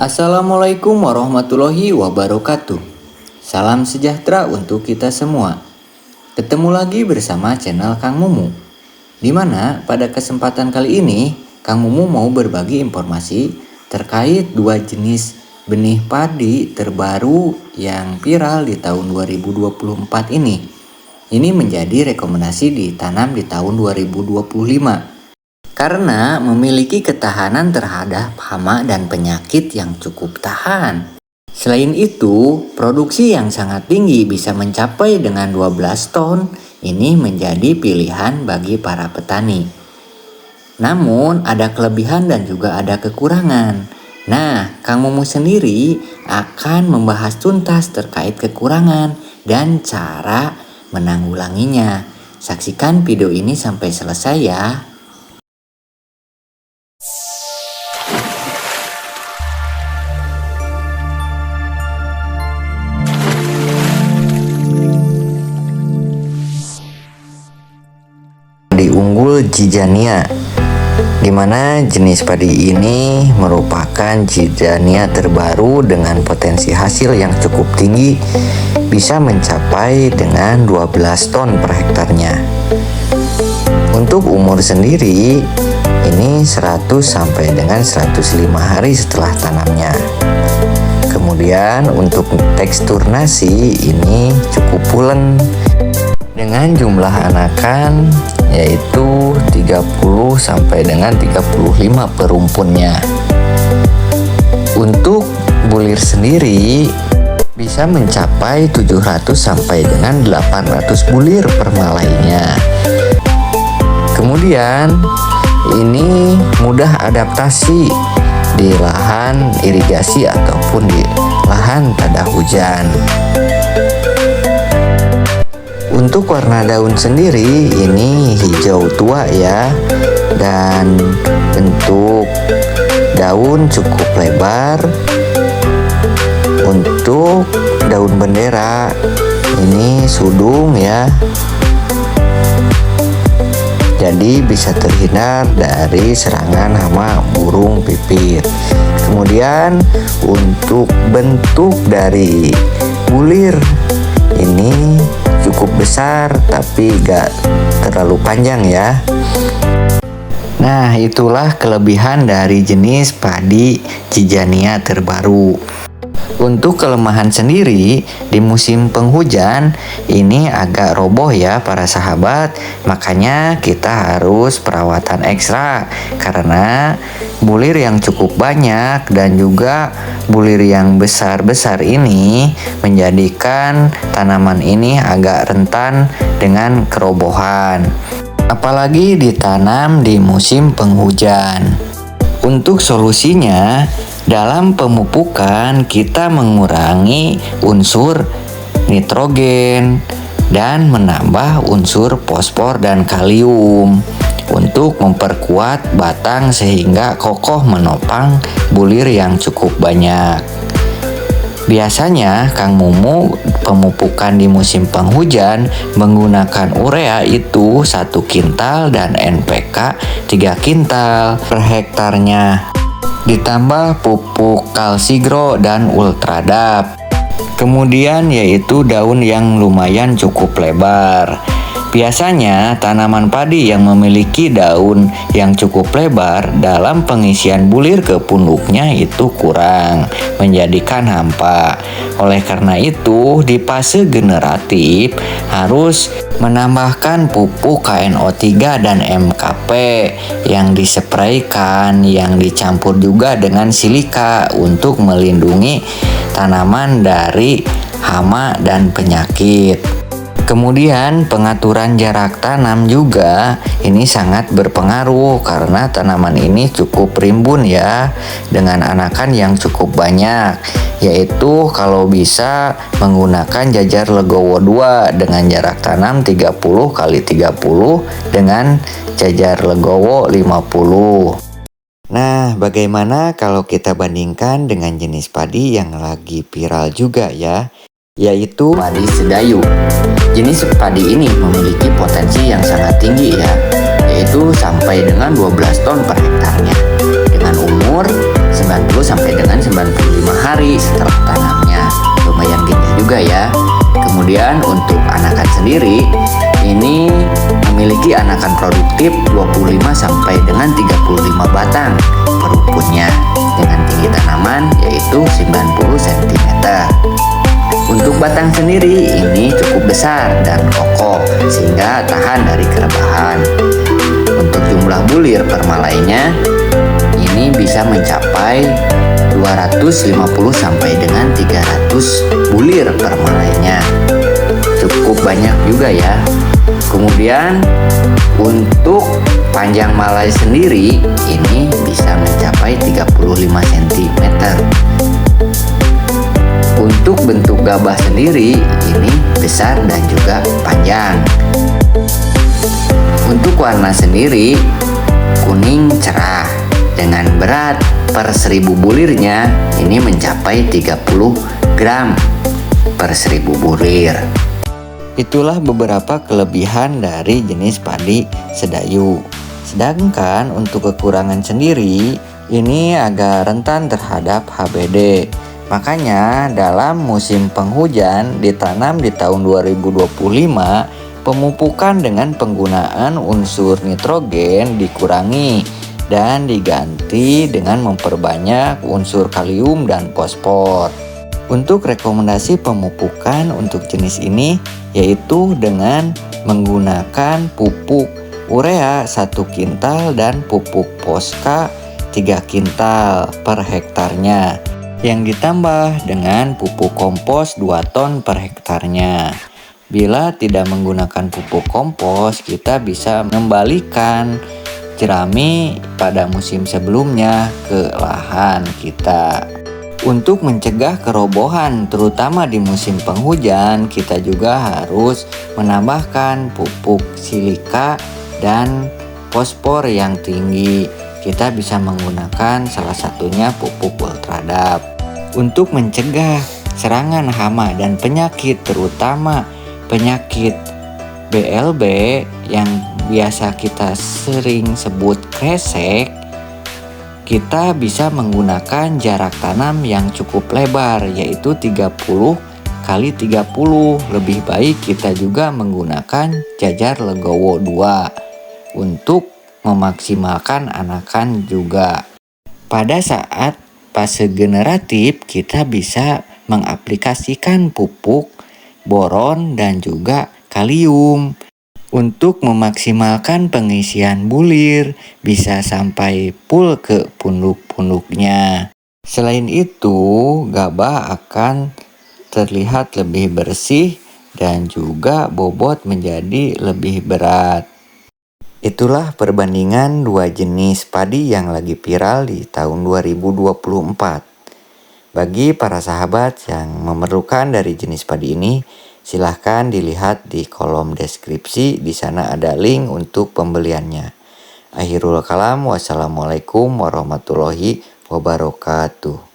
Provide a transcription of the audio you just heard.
Assalamualaikum warahmatullahi wabarakatuh. Salam sejahtera untuk kita semua. Ketemu lagi bersama channel Kang Mumu. Di mana pada kesempatan kali ini Kang Mumu mau berbagi informasi terkait dua jenis benih padi terbaru yang viral di tahun 2024 ini. Ini menjadi rekomendasi ditanam di tahun 2025 karena memiliki ketahanan terhadap hama dan penyakit yang cukup tahan. Selain itu, produksi yang sangat tinggi bisa mencapai dengan 12 ton. Ini menjadi pilihan bagi para petani. Namun, ada kelebihan dan juga ada kekurangan. Nah, Kang Mumu sendiri akan membahas tuntas terkait kekurangan dan cara menanggulanginya. Saksikan video ini sampai selesai ya. Jijania. Di mana jenis padi ini merupakan jijania terbaru dengan potensi hasil yang cukup tinggi bisa mencapai dengan 12 ton per hektarnya. Untuk umur sendiri ini 100 sampai dengan 105 hari setelah tanamnya. Kemudian untuk tekstur nasi ini cukup pulen dengan jumlah anakan yaitu 30 sampai dengan 35 perumpunnya. Untuk bulir sendiri bisa mencapai 700 sampai dengan 800 bulir per malainya. Kemudian ini mudah adaptasi di lahan irigasi ataupun di lahan tada hujan. Untuk warna daun sendiri ini hijau tua ya dan bentuk daun cukup lebar. Untuk daun bendera ini sudung ya. Jadi bisa terhindar dari serangan hama burung pipit. Kemudian untuk bentuk dari bulir ini cukup besar tapi gak terlalu panjang ya. Nah itulah kelebihan dari jenis padi Cijania terbaru untuk kelemahan sendiri di musim penghujan ini agak roboh ya para sahabat. Makanya kita harus perawatan ekstra karena bulir yang cukup banyak dan juga bulir yang besar-besar ini menjadikan tanaman ini agak rentan dengan kerobohan. Apalagi ditanam di musim penghujan. Untuk solusinya dalam pemupukan kita mengurangi unsur nitrogen dan menambah unsur fosfor dan kalium untuk memperkuat batang sehingga kokoh menopang bulir yang cukup banyak. Biasanya Kang Mumu pemupukan di musim penghujan menggunakan urea itu satu kintal dan NPK 3 kintal per hektarnya ditambah pupuk kalsigro dan ultradap. Kemudian yaitu daun yang lumayan cukup lebar. Biasanya tanaman padi yang memiliki daun yang cukup lebar dalam pengisian bulir ke punduknya itu kurang, menjadikan hampa. Oleh karena itu, di fase generatif harus menambahkan pupuk KNO3 dan MKP yang dispraykan yang dicampur juga dengan silika untuk melindungi tanaman dari hama dan penyakit. Kemudian pengaturan jarak tanam juga ini sangat berpengaruh karena tanaman ini cukup rimbun ya dengan anakan yang cukup banyak yaitu kalau bisa menggunakan jajar legowo 2 dengan jarak tanam 30 kali 30 dengan jajar legowo 50. Nah, bagaimana kalau kita bandingkan dengan jenis padi yang lagi viral juga ya, yaitu padi sedayu. Jenis padi ini memiliki potensi yang sangat tinggi ya, yaitu sampai dengan 12 ton per hektarnya. Dengan umur 1 90 sampai dengan 95 hari setelah tanamnya. Lumayan gede juga ya. Kemudian untuk anakan sendiri ini memiliki anakan produktif 25 sampai dengan 35 batang per dengan tinggi tanaman yaitu 90 cm. Untuk batang sendiri ini cukup besar dan kokoh sehingga tahan dari kerebahan. Untuk jumlah bulir per malainya ini bisa mencapai 250 sampai dengan 300 bulir per malainya. Cukup banyak juga ya. Kemudian untuk panjang malai sendiri ini bisa mencapai 35 cm. Untuk bentuk gabah sendiri ini besar dan juga panjang. Untuk warna sendiri kuning cerah dengan berat per 1000 bulirnya ini mencapai 30 gram per 1000 bulir. Itulah beberapa kelebihan dari jenis padi sedayu. Sedangkan untuk kekurangan sendiri, ini agak rentan terhadap HBD. Makanya dalam musim penghujan ditanam di tahun 2025, pemupukan dengan penggunaan unsur nitrogen dikurangi dan diganti dengan memperbanyak unsur kalium dan fosfor. Untuk rekomendasi pemupukan untuk jenis ini yaitu dengan menggunakan pupuk urea 1 kintal dan pupuk poska 3 kintal per hektarnya yang ditambah dengan pupuk kompos 2 ton per hektarnya. Bila tidak menggunakan pupuk kompos, kita bisa mengembalikan jerami pada musim sebelumnya ke lahan kita. Untuk mencegah kerobohan, terutama di musim penghujan, kita juga harus menambahkan pupuk silika dan fosfor yang tinggi. Kita bisa menggunakan salah satunya pupuk ultradap. Untuk mencegah serangan hama dan penyakit, terutama penyakit BLB yang biasa kita sering sebut kresek, kita bisa menggunakan jarak tanam yang cukup lebar yaitu 30 kali 30 lebih baik kita juga menggunakan jajar legowo 2 untuk memaksimalkan anakan juga pada saat fase generatif kita bisa mengaplikasikan pupuk boron dan juga kalium untuk memaksimalkan pengisian bulir, bisa sampai full ke punduk-punduknya. Selain itu, gabah akan terlihat lebih bersih dan juga bobot menjadi lebih berat. Itulah perbandingan dua jenis padi yang lagi viral di tahun 2024. Bagi para sahabat yang memerlukan dari jenis padi ini, Silahkan dilihat di kolom deskripsi, di sana ada link untuk pembeliannya. Akhirul kalam, wassalamualaikum warahmatullahi wabarakatuh.